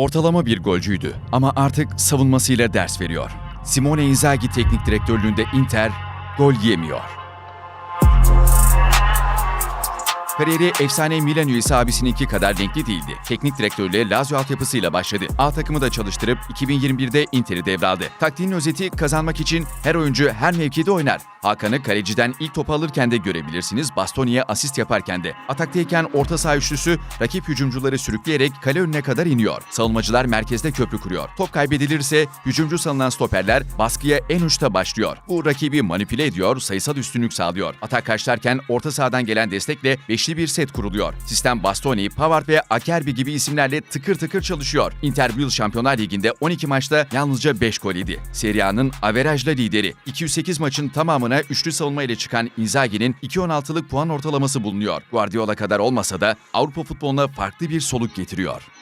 Ortalama bir golcüydü ama artık savunmasıyla ders veriyor. Simone Inzaghi teknik direktörlüğünde Inter gol yemiyor. Kariyeri efsane Milan üyesi abisininki kadar renkli değildi. Teknik direktörlüğe Lazio altyapısıyla başladı. A takımı da çalıştırıp 2021'de Inter'i devraldı. Taktiğin özeti kazanmak için her oyuncu her mevkide oynar. Hakan'ı kaleciden ilk topu alırken de görebilirsiniz, Bastoni'ye asist yaparken de. Ataktayken orta saha üçlüsü rakip hücumcuları sürükleyerek kale önüne kadar iniyor. Savunmacılar merkezde köprü kuruyor. Top kaybedilirse hücumcu sanılan stoperler baskıya en uçta başlıyor. Bu rakibi manipüle ediyor, sayısal üstünlük sağlıyor. Atak karşılarken orta sahadan gelen destekle beşli bir set kuruluyor. Sistem Bastoni, Pavard ve Akerbi gibi isimlerle tıkır tıkır çalışıyor. Inter bu yıl Şampiyonlar Ligi'nde 12 maçta yalnızca 5 gol yedi. Serie A'nın averajla lideri. 208 maçın tamamına üçlü savunma ile çıkan Inzaghi'nin 2.16'lık puan ortalaması bulunuyor. Guardiola kadar olmasa da Avrupa futboluna farklı bir soluk getiriyor.